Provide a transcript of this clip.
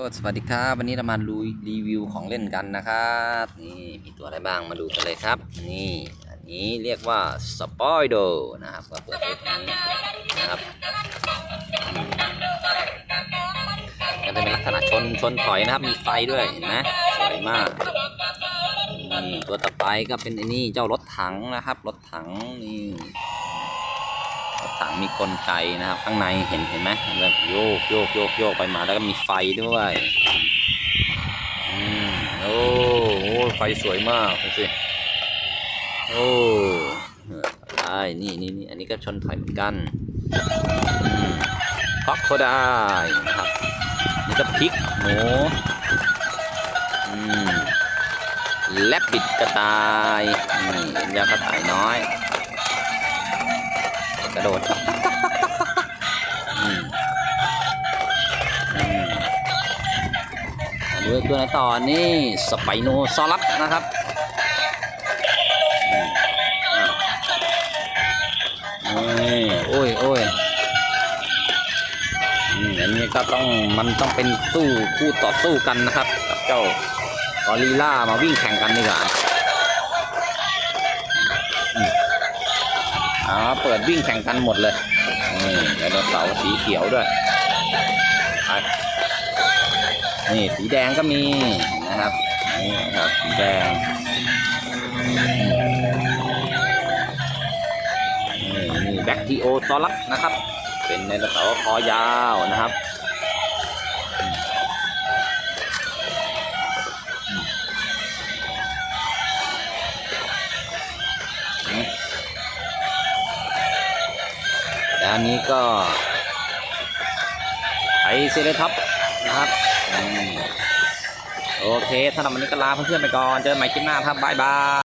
สวัสดีครับ วันนี้เรามาลุยรีวิวของเล่นกันนะครับนี่มีตัวอะไรบ้างมาดูกันเลยครับ นี่อันนี้เรียกว่าสปอยโดนะครับก็เปิดเทปนี้นะครับมก็จะเป็นลักษณะชนชนถอยนะครับมีไฟด้วยเห็นไหมสวยมากนี่ตัวต่อไปก็เป็นไอ้นี่เจ้ารถถังนะครับ รถถังนี่ ถังมีกลไกนะครับ ข้างในเห็นเห็นไหมแบบโยกโยกโยกโยกไปมาแล้วก็มีไฟด้วยอืมโอ้โหไฟสวยมากดูสิโอ้ใช่นี่นี่นี่อันนี้ก็ชนถอยเหมือนกันพ็อกโคได้นะครับนี่ก็พริกหมูอืมและปิดกระต่ายนี่ยากระต่ายน้อย กระโดดตักตักตักตักตักตักตักอืมอืมมาดูตัวต่อนี่สไปโนซอรัสนะครับอืมอะนี่โอ้ยโอ้ยอืมอันนี้ก็ต้องมันต้องเป็นสู้คู่ต่อสู้กันนะครับกับเจ้ากอริลล่ามาวิ่งแข่งกันดีกว่า อ๋อเปิดวิ่งแข่งกันหมดเลยนี่ไดโนเสาร์สีเขียวด้วยไปนี่สีแดงก็มีนะครับนี่นะครับสีแดงนี่นี่แบคทีโอซอรัสนะครับ เป็นไดโนเสาร์คอยาวนะครับอืม แล้วอันนี้ก็ไอเซเลท็อปนะครับโอเคสำหรับวันนี้ก็ลาเพื่อนๆไปก่อน เจอกันใหม่คลิปหน้าครับบ๊ายบาย